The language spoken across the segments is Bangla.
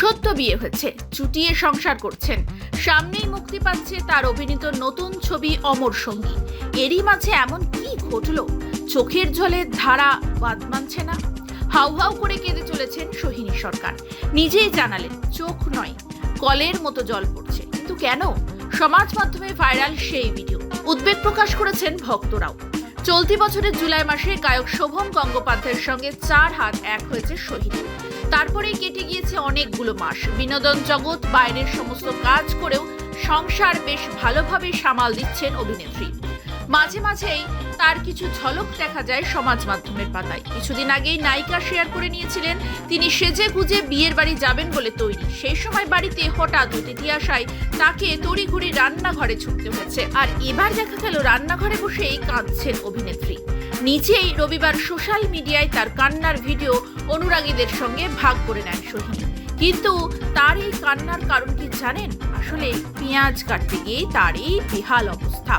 সত্য বিয়ে হয়েছে, চুটিয়ে সংসার করছেন। সামনেই মুক্তি পাচ্ছে তার অভিনীত নতুন ছবি অমর সঙ্গী। এরই মাঝে এমন কি ঘটলো? চোখের জলে ধারা বাদ মানছে না? হাউ হাউ করে কেঁদে চলেছেন সোহিনী সরকার। নিজেই জানালেন, চোখ নয়, কলের মতো জল পড়ছে। কিন্তু কেন? সমাজ মাধ্যমে ভাইরাল সেই ভিডিও। উদ্বেগ প্রকাশ করেছেন ভক্তরাও। চলতি বছরের জুলাই মাসে গায়ক শোভন গঙ্গোপাধ্যায়ের সঙ্গে চার হাত এক হয়েছে সোহিনী তারপরেই কেটে গিয়েছে অনেকগুলো মাস। বিনোদন জগৎ বাইরের সমস্ত কাজ করেও সংসার বেশ ভালোভাবে সামাল দিচ্ছেন অভিনেত্রী। মাঝে মাঝেই তার কিছু ঝলক দেখা যায় সমাজ মাধ্যমের পাতায়। কিছুদিন আগেই নায়িকা শেয়ার করে নিয়েছিলেন, তিনি সেজে গুজে বিয়ের বাড়ি যাবেন বলে তৈরি। সেই সময় বাড়িতে হঠাৎ অতিথি আসায় তাকে তড়িঘড়ি রান্নাঘরে ছুটতে হয়েছে আর এবার দেখা গেল রান্নাঘরে বসেই কাঁদছেন অভিনেত্রী। নিজেই রবিবার সোশ্যাল মিডিয়ায় তার কান্নার ভিডিও অনুরাগীদের সঙ্গে ভাগ করে নেন সোহিনী। কিন্তু তার এই কান্নার কারণ কি জানেন? আসলে পেঁয়াজ কাটতে গিয়ে তার এই বেহাল অবস্থা।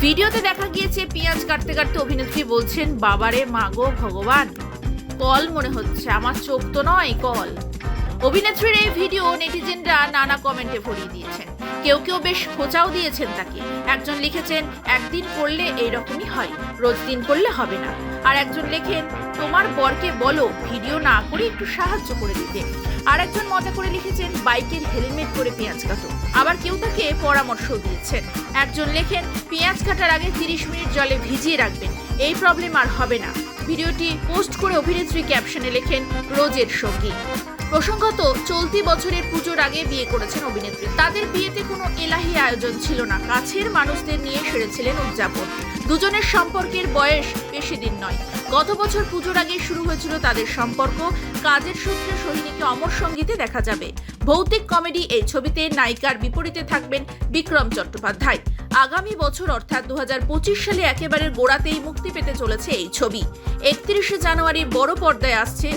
ভিডিওতে দেখা গিয়েছে, পেঁয়াজ কাটতে কাটতে অভিনেত্রী বলছেন, বাবারে মাগো ভগবান, কল মনে হচ্ছে, আমার চোখ তো নয়, কল। অভিনেত্রীর এই ভিডিও নেটিজেনরা নানা কমেন্টে ভরিয়ে দিয়েছেন। কেউ কেউ বেশ খোঁচাও দিয়েছেন তাকে। একজন লিখেছেন, একদিন করলে এইরকমই হয়, রোজ দিন করলে হবে না। আর একজন লেখেন, তোমার বরকে বলো, ভিডিও না করে একটু সাহায্য করে দিতে। আর একজন মজা করে লিখেছেন, বাইকের হেলমেট করে পেঁয়াজ কাটো। আবার কেউ তাকে পরামর্শ দিয়েছেন। একজন লেখেন, পেঁয়াজ কাটার আগে তিরিশ মিনিট জলে ভিজিয়ে রাখবেন, এই প্রবলেম আর হবে না। ভিডিওটি পোস্ট করে অভিনেত্রী ক্যাপশনে লেখেন, রোজের সঙ্গী। প্রসঙ্গত, চলতি বছরের পুজোর আগে বিয়ে করেছেন অভিনেত্রী। তাদের বিয়েতে কোনো এলাহি আয়োজন ছিল না। কাছের মানুষদের নিয়ে সেরেছিলেন উদযাপন। দুজনের সম্পর্কের বয়স বেশি দিন নয়। গত বছর পুজোর আগে শুরু হয়েছিল তাদের সম্পর্ক। কাজের সূত্রে সোহিনীকে অমর সঙ্গীতে দেখা যাবে। ভৌতিক কমেডি এই ছবিতে নায়িকার বিপরীতে থাকবেন বিক্রম চট্টোপাধ্যায়। আগামী বছর, অর্থাৎ দু হাজার পঁচিশ সালে একেবারে গোড়াতেই মুক্তি পেতে চলেছে এই ছবি। একত্রিশে জানুয়ারি বড় পর্দায় আসছে